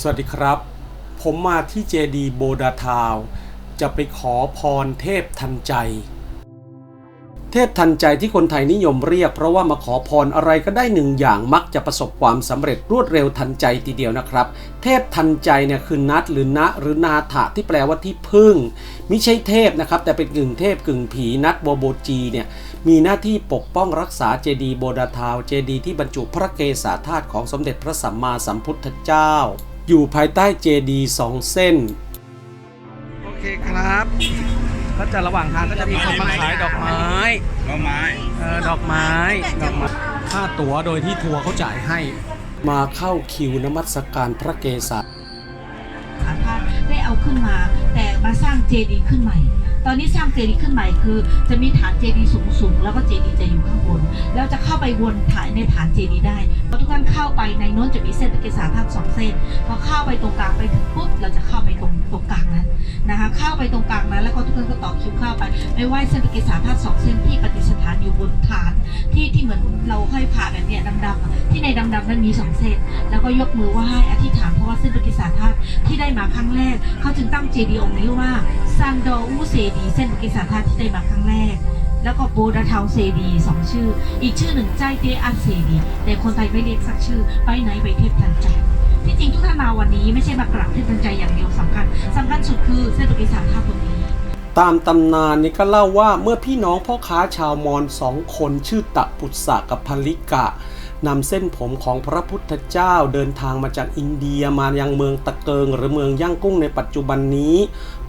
สวัสดีครับ ผมมาที่เจดีโบดาทาว จะไปขอพรเทพทันใจ เทพทันใจที่คนไทยนิยมเรียก เพราะว่ามาขอพรอะไรก็ได้หนึ่งอย่างมักจะประสบความสำเร็จรวดเร็วทันใจทีเดียวนะครับ เทพทันใจเนี่ยคือนัดหรือนะหรือนาถะที่แปลว่าที่พึ่งมิใช่เทพนะครับ แต่เป็นกึ่งเทพกึ่งผีนัดโบโบจีเนี่ยมีหน้าที่ปกป้องรักษาเจดีย์โบดาทาว เจดีย์ที่บรรจุพระเกศาธาตุของสมเด็จพระสัมมาสัมพุทธเจ้า อยู่ภายใต้เจดีย์สองเส้น โอเคครับ ก็จะระหว่างทางก็จะมีคนมาขายดอกไม้ดอกไม้เออดอกไม้ดอกไม้ค่าตั๋วโดยที่ทัวร์เขาจ่ายให้ มาเข้าคิวนมัสการพระเกศาสาธาตุได้เอาขึ้นมา แต่มาสร้างเจดีย์ขึ้นใหม่ ตอนนี้สร้างเจดีย์ขึ้นใหม่คือ จะมีฐานเจดีย์สูงๆแล้วก็เจดีย์จะอยู่ข้างบน แล้วจะเข้าไปวนฐานในฐานเจดีย์ได้พอทุกท่านเข้าไปในโน้นจะมีเส้นตะเกียสาธาตุสองเส้นพอเข้าไปตรงกลางไปถึงปุ๊บเราจะเข้าไปตรงตรงกลางนั้นนะคะเข้าไปตรงกลางนั้นแล้วก็ทุกท่านก็ต่อคิวเข้าไปไปไหว้เส้นตะเกียสาธาตุสองเส้นที่ประดิษฐานอยู่บนฐานที่ที่เหมือนเราห้อยผ่าแบบเนี้ยดำๆที่ในดำๆนั้นมีสองเส้นแล้วก็ยกมือไหว้อธิษฐานเพราะว่าเส้นตะเกียสาธาตุที่ได้มาครั้งแรกเขาจึงตั้งเจดีย์องค์นี้ว่า ซันโดอูเซดีเส้นตะเกียสาธาที่ได้มาครั้งแรก แล้วก็โบดาเทาเซดีสองชื่อ อีกชื่อหนึ่งใจเตอันเซดี แต่คนไทยไม่เรียกสักชื่อ ไปไหนไปเทพทันใจที่จริงทุกท่านมาวันนี้ไม่ใช่มากราบเทพทันใจอย่างเดียวสำคัญสำคัญสุดคือเส้นตะเกียสาธาตุตรงนี้ตามตำนานนี่ก็เล่าว่าเมื่อพี่น้องพ่อค้าชาวมอญสองคนชื่อตะปุตสะกับพลิกะ นำเส้นผมของพระพุทธเจ้าเดินทางมาจากอินเดียมายังเมืองตะเกิง หรือเมืองย่างกุ้งในปัจจุบันนี้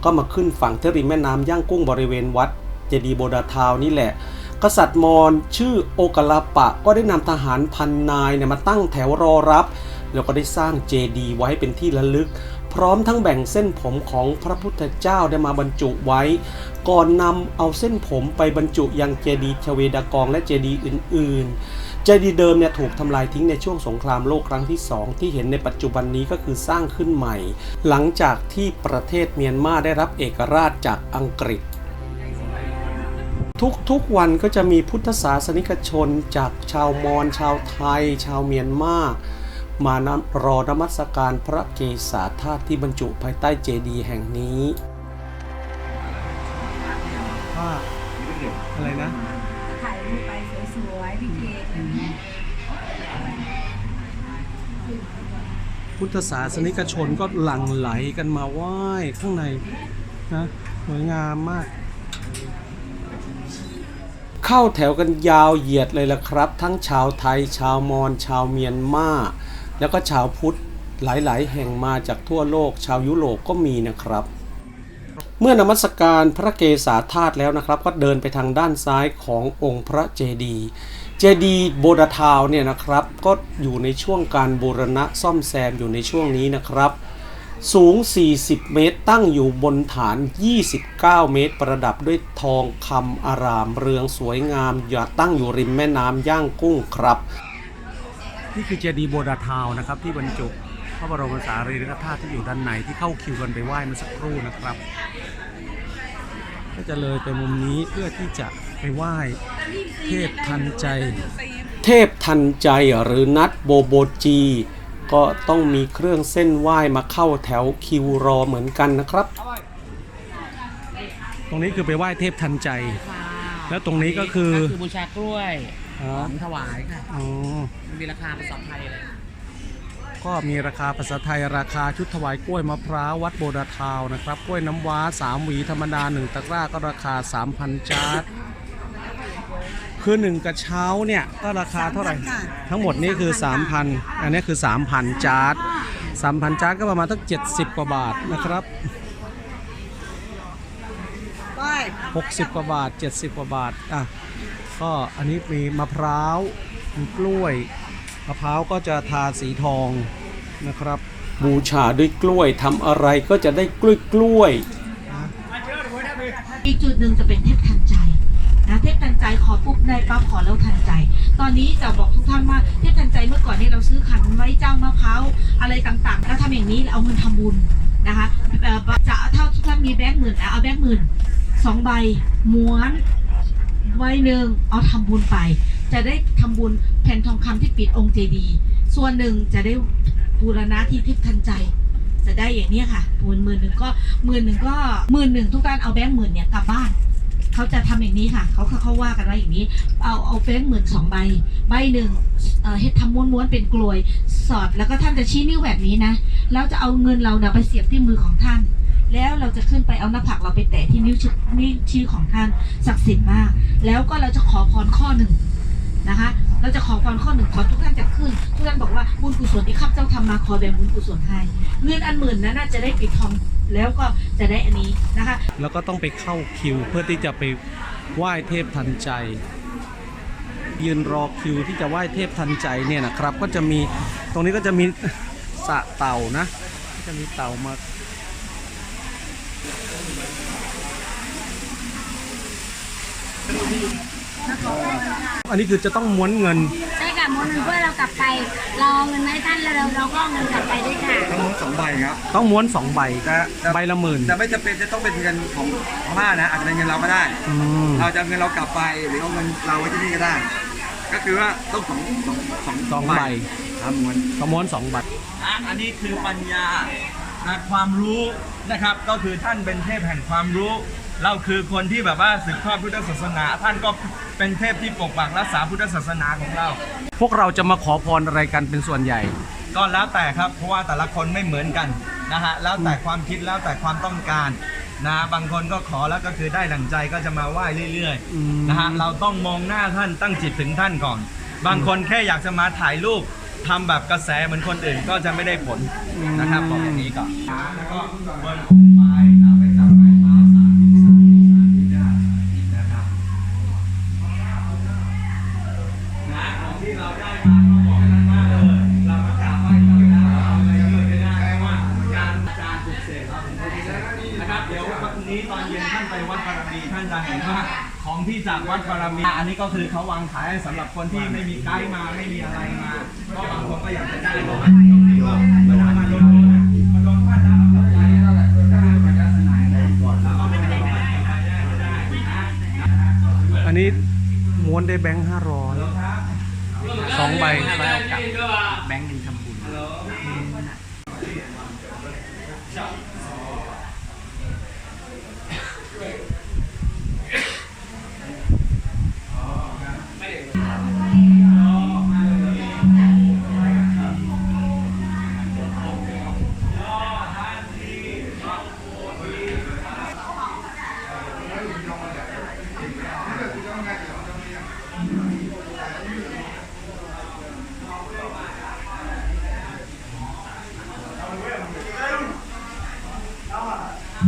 ก็มาขึ้นฝั่งเทริมแม่น้ำย่างกุ้งบริเวณวัดเจดีโบดาทาวนี่แหละ กษัตริย์มอญชื่อโอกลาปะก็ได้นำทหารพันนายเนี่ยมาตั้งแถวรอรับ แล้วก็ได้สร้างเจดีไว้เป็นที่ระลึก พร้อมทั้งแบ่งเส้นผมของพระพุทธเจ้าได้มาบรรจุไว้ ก่อนนำเอาเส้นผมไปบรรจุยังเจดีชเวดากองและเจดีอื่น ๆ จดีย์เดิมเนี่ยถูกทำลายทิ้งในช่วงสงครามโลกครั้งที่สองที่เห็นในปัจจุบันนี้ก็คือสร้างขึ้นใหม่ หลังจากที่ประเทศเมียนมาได้รับเอกราชจากอังกฤษ ทุกๆวันก็จะมีพุทธศาสนิกชนจากชาวมอญชาวไทย ชาวเมียนมามานำรอนมัสการพระเกศาธาตุที่บรรจุภายใต้เจดีย์แห่งนี้อะไรนะ พุทธศาสนิกชนก็หลั่งไหลกันมาไหว้ข้างในนะสวยงามมาก เข้าแถวกันยาวเหยียดเลยละครับ ทั้งชาวไทย ชาวมอญชาวเมียนมา แล้วก็ชาวพุทธหลายๆ แห่งมาจากทั่วโลก ชาวยุโรปก็มีนะครับ เมื่อนมัสการพระเกศาธาตุแล้วนะครับ ก็เดินไปทางด้านซ้ายขององค์พระเจดีย์ เจดีโบดาทาวเนี่ยนะครับ ก็อยู่ในช่วงการบูรณะซ่อมแซมอยู่ในช่วงนี้นะครับ สูง 40 เมตรตั้งอยู่บนฐาน 29 เมตร ประดับด้วยทองคำอารามเรืองสวยงามอย่าตั้งอยู่ริมแม่น้ำย่างกุ้งครับ นี่คือเจดีโบดาทาวน์นะครับ ที่บรรจุพระบรมสารีริกธาตุที่อยู่ด้านในที่เข้าคิวกันไปไหว้เมื่อสักครู่นะครับ ก็จะเลยไปมุมนี้เพื่อที่จะ ไปไหว้เทพทันใจ เทพทันใจหรือนัดโบโบจี ก็ต้องมีเครื่องเส้นไหว้มาเข้าแถวคิวรอเหมือนกันนะครับ ตรงนี้คือไปไหว้เทพทันใจ แล้วตรงนี้ก็คือก็คือบูชากล้วยอ๋อของถวายค่ะอ๋อมันมีราคาภาษาไทยเลยก็มีราคาภาษาไทยราคาชุดถวายกล้วยมะพร้าววัดโบดาทาวน์นะครับ กล้วยน้ำว้า 3 หวีธรรมดา 1 ตะกร้าก็ราคา 3,000จาร์ด คือ 1 กระเช้าเนี่ยก็ราคาเท่าไหร่ ทั้งหมดนี่คือ 3,000 อันนี้คือ 3,000 จาร์ด3,000 จาร์ดก็ประมาณตั้ง70 กว่าบาทนะครับ 60 กว่าบาท 70 กว่าบาทอะก็อันนี้มีมะพร้าวมีกล้วยมะพร้าวก็จะทาสีทองนะครับ บูชาด้วยกล้วยทำอะไรก็จะได้กล้วยกล้วย อีกจุดหนึ่งจะเป็นเทพทันใจ นะเทพทันใจขอปุ๊บได้ปั๊บขอแล้วทันใจ ตอนนี้จะบอกทุกท่านว่าเทพทันใจเมื่อก่อนเนี่ยเราซื้อขันไว้เจ้ามะพร้าวอะไรต่างๆแล้วทำอย่างนี้เอาเงินทำบุญนะคะจะเท่าทุกท่านมีแบงค์หมื่นเอาแบงค์หมื่นสองใบม้วนใบหนึ่งเอาทำบุญไป จะได้ทำบุญแผ่นทองคำที่ปิดองค์เจดีย์ส่วนหนึ่งจะได้บูรณะที่ทิพย์ทันใจ จะได้อย่างนี้ค่ะหมื่นหมื่นหนึ่งก็หมื่นหนึ่งก็หมื่นหนึ่งทุกการเอาแบงค์หมื่นเนี่ยกลับบ้าน เขาจะทำอย่างนี้ค่ะเขาเขาว่ากันว่าอย่างนี้ เอาเอาแบงหมื่นสองใบ ใบหนึ่งเอ่อเฮ็ดทำม้วนๆเป็นกลวย สอดแล้วก็ท่านจะชี้นิ้วแบบนี้นะแล้วจะเอาเงินเราเนี่ยไปเสียบที่มือของท่าน แล้วเราจะขึ้นไปเอาหน้าผากเราไปแตะที่นิ้วชี้นิ้วชี้ของท่านศักดิ์สิทธิ์มาก แล้วก็เราจะขอพรข้อหนึ่งนะคะ เราจะขอพรข้อหนึ่งขอทุกท่านจะขึ้น ทุกท่านบอกว่าบุญกุศลที่ข้าพเจ้าทำมาขอแบ่งบุญกุศลให้เงินอันหมื่นนั้นน่าจะได้ปิดทอง แล้วก็จะได้อันนี้นะคะ แล้วก็ต้องไปเข้าคิวเพื่อที่จะไปไหว้เทพทันใจ ยืนรอคิวที่จะไหว้เทพทันใจเนี่ยนะครับ ก็จะมีตรงนี้ก็จะมีสะเต่านะจะมีเต่ามาอันนี้คือจะต้องม้วนเงินใช่ ค่ะม้วนเงินเพื่อเรากลับไปรอเงินมาให้ท่านแล้วเราเราก็เอาเงินกลับไปด้วยค่ะ ทั้งหมดสองใบครับ ต้องม้วนสองใบแต่แต่ ใบละหมื่นแต่ไม่จำเป็นจะต้องเป็นเงินของพม่านะอาจจะเป็นเงินเราก็ได้ อืมเราจะเอาเงินเรากลับไปหรือเอาเงินเราไว้ที่นี่ก็ได้ ก็คือว่าต้องสองสองสองสองใบครับม้วนต้องม้วนสองใบ อะอันนี้คือปัญญานะความรู้นะครับ ก็คือท่านเป็นเทพแห่งความรู้ เราคือคนที่แบบว่าสืบทอดพุทธศาสนา ท่านก็เป็นเทพที่ปกปักรักษาพุทธศาสนาของเรา พวกเราจะมาขอพรอะไรกันเป็นส่วนใหญ่ ก็แล้วแต่ครับเพราะว่าแต่ละคนไม่เหมือนกันนะฮะแล้วแต่ความคิดแล้วแต่ความต้องการนะบางคนก็ขอแล้วก็คือได้ดั่งใจก็จะมาไหว้เรื่อยอืมๆนะฮะเราต้องมองหน้าท่านตั้งจิตถึงท่านก่อน บางคนแค่อยากจะมาถ่ายรูปทำแบบกระแสเหมือนคนอื่นก็จะไม่ได้ผลนะครับบอกอย่างนี้ก่อนแล้วก็บนองค์ไป นะครับเดี๋ยววันนี้ตอนเย็นท่านไปวัดบารมีท่านจะเห็นว่าของที่จากวัดบารมีอันนี้ก็คือเขาวางขายให้สำหรับคนที่ไม่มีไกด์มาไม่มีอะไรมาก็บางคนก็อยากจะได้ก็มาตรงนี้ก็มาทำมาลงทุนมาลงพันแล้วเอาไปเท่าไหร่ก็ได้มาจะสนะแล้วก็ไม่ได้อันนี้ม้วนได้แบงค์ห้าร้อยสองใบแบ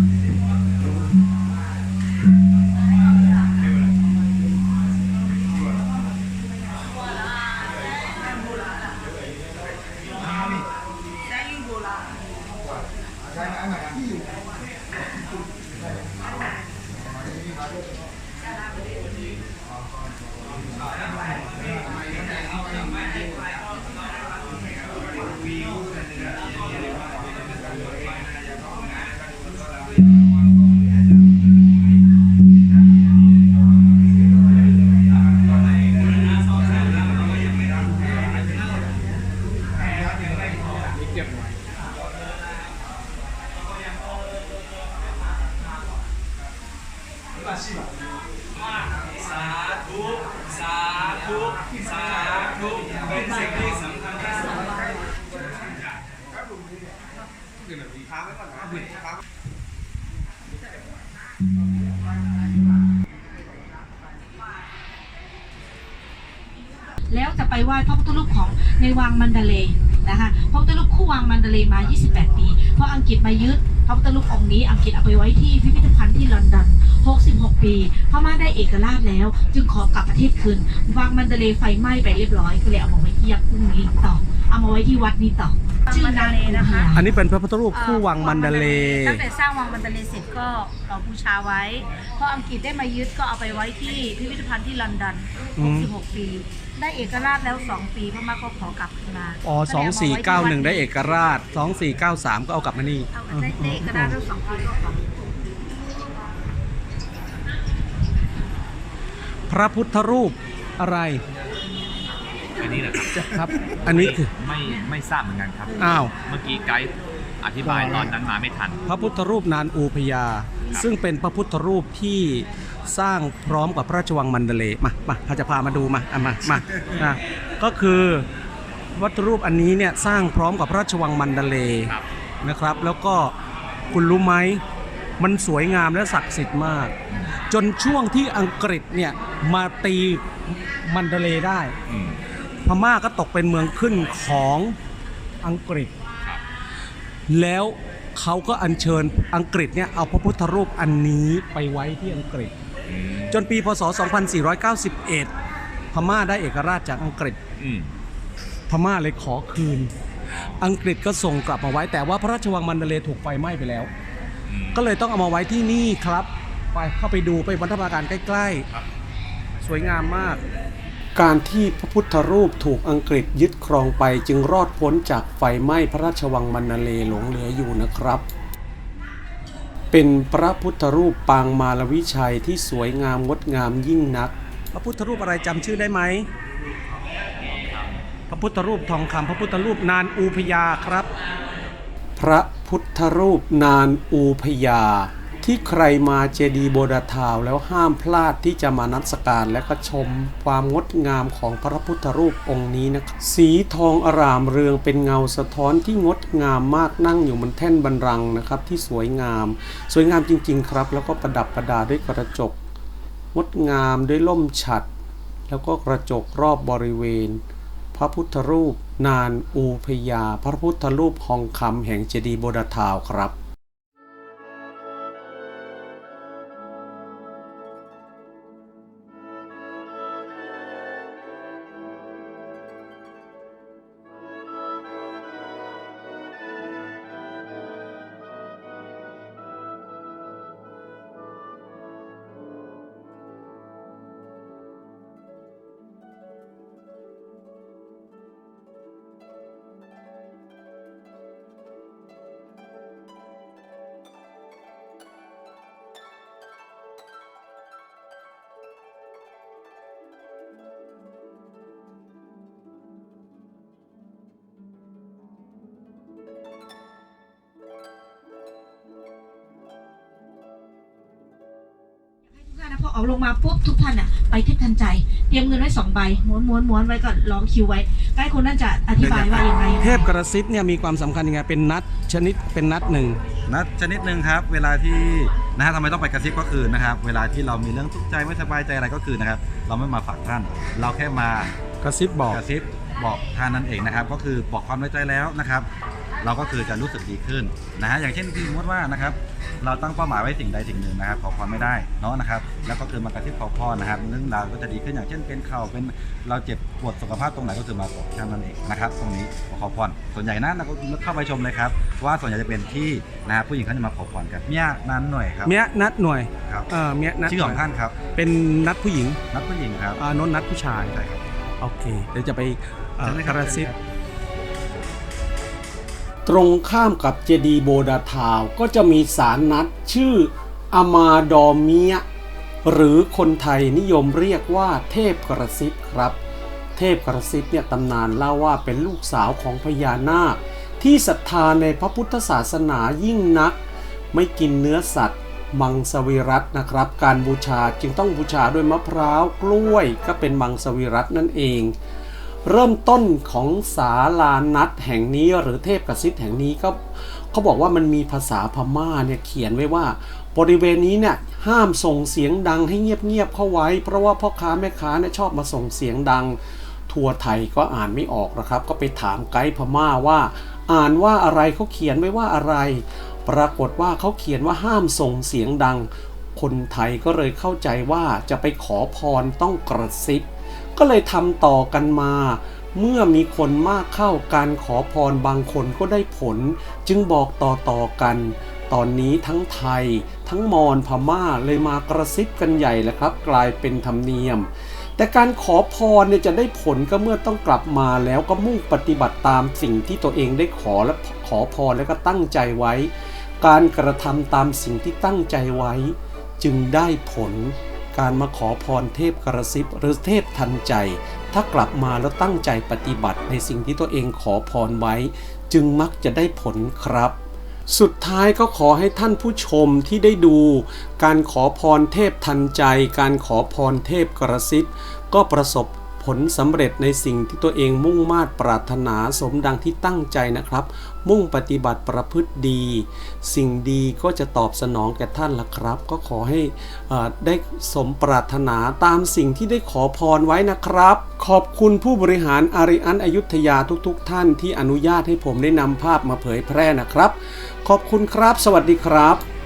Yeah. ไปไหว้พระพุทธรูปของในวังมันดาเลนะคะพระพุทธรูปคู่วังมันดาเลมา 28 ปี เพราะอังกฤษมายึดพระพุทธรูปองค์นี้อังกฤษเอาไปไว้ที่พิพิธภัณฑ์ที่ลอนดอน 66 ปีพม่าได้เอกราชแล้ว จึงขอกลับประเทศคืนวังมันดาเลไฟไหม้ไปเรียบร้อยก็เลยเอามาไว้ที่ยักษ์พรุ่งนี้ต่อ เอามาไว้ที่วัดนี้ต่อชื่อนางคุณพยาอันนี้เป็นพระพุทธรูปคู่วังมันดาเลย์ตั้งแต่สร้างวังมันดาเลย์เสร็จก็เราบูชาไว้พออังกฤษได้มายึดก็เอาไปไว้ที่พิพิธภัณฑ์ที่ลอนดอน 66 ปี ได้เอกราชแล้ว 2 ปีพม่าก็ขอกลับคืนมาอ๋อสองสี่เก้าหนึ่งได้เอกราชสองสี่เก้าสามก็เอากลับมานี่ เอาได้ได้เอกราชแล้วสองปีก็ขอ พระพุทธรูปอะไร อันนี้นะครับครับ อันนี้คือ ไม่ไม่ทราบเหมือนกันครับอ้าว เมื่อกี้ไกด์อธิบายตอนนั้นมาไม่ทัน พระพุทธรูปนานอูพยา ซึ่งเป็นพระพุทธรูปที่สร้างพร้อมกับพระราชวังมันเดเลย์มามาพาจะพามาดูมาอะมามาอะก็คือวัตถุรูปอันนี้เนี่ยสร้างพร้อมกับพระราชวังมันเดเลย์ครับ นะครับ แล้วก็คุณรู้ไหมมันสวยงามและศักดิ์สิทธิ์มาก จนช่วงที่อังกฤษเนี่ยมาตีมันเดเลย์ได้ อืม พม่าก็ตกเป็นเมืองขึ้นของอังกฤษครับแล้วเขาก็อัญเชิญอังกฤษเนี่ยเอาพระพุทธรูปอันนี้ไปไว้ที่อังกฤษอืมจนปีพศ 2491 พม่าได้เอกราชจากอังกฤษอืมพม่าเลยขอคืน อังกฤษก็ส่งกลับมาไว้ แต่ว่าพระราชวังมันเดเลย์ถูกไฟไหม้ไปแล้วอืมก็เลยต้องเอามาไว้ที่นี่ครับ ไปเข้าไปดูไปบรรทนาการใกล้ครับๆสวยงามมาก การที่พระพุทธรูปถูกอังกฤษยึดครองไปจึงรอดพ้นจากไฟไหม้พระราชวังมันนาเลหลงเหลืออยู่นะครับ เป็นพระพุทธรูปปางมารวิชัยที่สวยงามงดงามยิ่งนัก พระพุทธรูปอะไรจำชื่อได้ไหม พระพุทธรูปทองคำพระพุทธรูปนานอูพยาครับ พระพุทธรูปนานอูพยา ที่ใครมาเจดีย์โบดาทาวแล้วห้ามพลาดที่จะมานัสการและก็ชมความงดงามของพระพุทธรูปองค์นี้นะครับสีทองอร่ามเรืองเป็นเงาสะท้อนที่งดงามมากนั่งอยู่บนแท่นบันรังนะครับที่สวยงาม สวยงามจริง ๆ ครับ แล้วก็ประดับประดาด้วยกระจก งดงามด้วยล่มฉัด แล้วก็กระจกรอบบริเวณ พระพุทธรูป นานอูพยา พระพุทธรูปทองคำแห่งเจดีย์โบดาทาวครับ ทุกท่านนะพอออกลงมาปุ๊บทุกท่านอะไปทิศทันใจ เตรียมเงินไว้สองใบม้วนม้วนม้วนไว้ก่อนรองคิวไว้ใกล้คนนั้นจะอธิบายว่ายังไงเทพกระซิบเนี่ยมีความสำคัญยังไงเป็นนัดชนิดเป็นนัดหนึ่ง นัดชนิดหนึ่งครับ เวลาที่นะฮะทำไมต้องไปกระซิบก็คือนะครับ เวลาที่เรามีเรื่องทุกข์ใจไม่สบายใจอะไรก็คือนะครับ เราไม่มาฝากท่าน เราแค่มากระซิบบอก กระซิบบอกท่านนั่นเองนะครับ ก็คือบอกความในใจแล้วนะครับ เราก็คือจะรู้สึกดีขึ้นนะฮะอย่างเช่นที่สมมติว่านะครับเราตั้งเป้าหมายไว้สิ่งใดสิ่งหนึ่งนะครับขอพรไม่ได้เนาะนะครับแล้วก็คือมากระซิบขอพรนะครับเรื่องราวก็จะดีขึ้นอย่างเช่นเป็นเข่าเป็นเราเจ็บปวดสุขภาพตรงไหนก็คือมาบอกท่านนั่นเองนะครับตรงนี้ขอพรส่วนใหญ่นะเราก็เข้าไปชมเลยครับว่าส่วนใหญ่จะเป็นที่นะครับผู้หญิงเขาจะมาขอพรกันเนี่ยนั้นหน่อยครับเมียนัดหน่วยครับเออเมียนัดชื่อของท่านครับเป็นนัดผู้หญิงนัดผู้หญิงครับอ่าโน้นนัดผู้ชายใช่ครับโอเคเดี๋ยวจะไปเอ่อเชิญเลยครับกระซิบเชิญครับ ตรงข้ามกับเจดีโบดาทาวก็จะมีสารนัดชื่ออามาดอเมียหรือคนไทยนิยมเรียกว่าเทพกระซิบครับ เทพกระซิบเนี่ยตำนานเล่าว่าเป็นลูกสาวของพญานาค ที่ศรัทธาในพระพุทธศาสนายิ่งนัก ไม่กินเนื้อสัตว์ มังสวิรัตนะครับ การบูชาจึงต้องบูชาด้วยมะพร้าวกล้วยก็เป็นมังสวิรัตนั่นเอง เริ่มต้นของศาลานัดแห่งนี้หรือเทพกระซิบแห่งนี้ก็เขาบอกว่ามันมีภาษาพม่าเนี่ยเขียนไว้ว่า บริเวณนี้เนี่ยห้ามส่งเสียงดังให้เงียบๆเข้าไว้ เพราะว่าพ่อค้าแม่ค้าเนี่ยชอบมาส่งเสียงดัง ทัวร์ไทยก็อ่านไม่ออกนะครับ ก็ไปถามไกด์พม่าว่า อ่านว่าอะไรเขาเขียนไว้ว่าอะไร ปรากฏว่าเขาเขียนว่าห้ามส่งเสียงดัง คนไทยก็เลยเข้าใจว่าจะไปขอพรต้องกระซิบ ก็เลยทำต่อกันมา เมื่อมีคนมากเข้าการขอพรบางคนก็ได้ผล จึงบอกต่อๆกัน ตอนนี้ทั้งไทย ทั้งมอญพม่าเลยมากระซิบกันใหญ่แหละครับ กลายเป็นธรรมเนียมแต่การขอพรเนี่ยจะได้ผลก็เมื่อต้องกลับมาแล้วก็มุ่งปฏิบัติตามสิ่งที่ตัวเองได้ขอและขอพรแล้วก็ตั้งใจไว้ การกระทำตามสิ่งที่ตั้งใจไว้ จึงได้ผล การมาขอพรเทพกระซิบหรือเทพทันใจ ถ้ากลับมาแล้วตั้งใจปฏิบัติในสิ่งที่ตัวเองขอพรไว้ จึงมักจะได้ผลครับสุดท้ายก็ขอให้ท่านผู้ชมที่ได้ดู การขอพรเทพทันใจ การขอพรเทพกระซิบก็ประสบ ผลสำเร็จในสิ่งที่ตัวเองมุ่งมาตรปรารถนาสมดังที่ตั้งใจนะครับ มุ่งปฏิบัติประพฤติดี สิ่งดีก็จะตอบสนองแก่ท่านละครับ ก็ขอให้ได้สมปรารถนาตามสิ่งที่ได้ขอพรไว้นะครับ ขอบคุณผู้บริหารอาริอันอยุธยาทุกๆทท่านที่อนุญาตให้ผมได้นำภาพมาเผยแพร่นะครับ ขอบคุณครับ สวัสดีครับ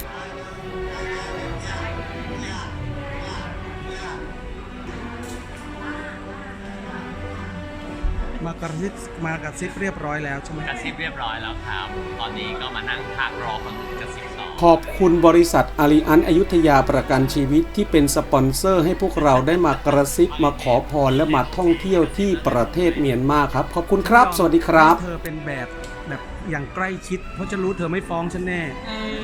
มากระซิบมากระซิบเรียบร้อยแล้วใช่ไหมกระซิบเรียบร้อยแล้วครับ ตอนนี้ก็มานั่งพักรอคนกระซิบต่อขอบคุณบริษัทอาริอันอยุธยาประกันชีวิตที่เป็นสปอนเซอร์ให้พวกเราได้มากระซิบมาขอพรและมาท่องเที่ยวที่ประเทศเมียนมาครับ ขอบคุณครับ สวัสดีครับ เธอเป็นแบบแบบอย่างใกล้ชิด เพราะฉันรู้เธอไม่ฟ้องฉันแน่เออ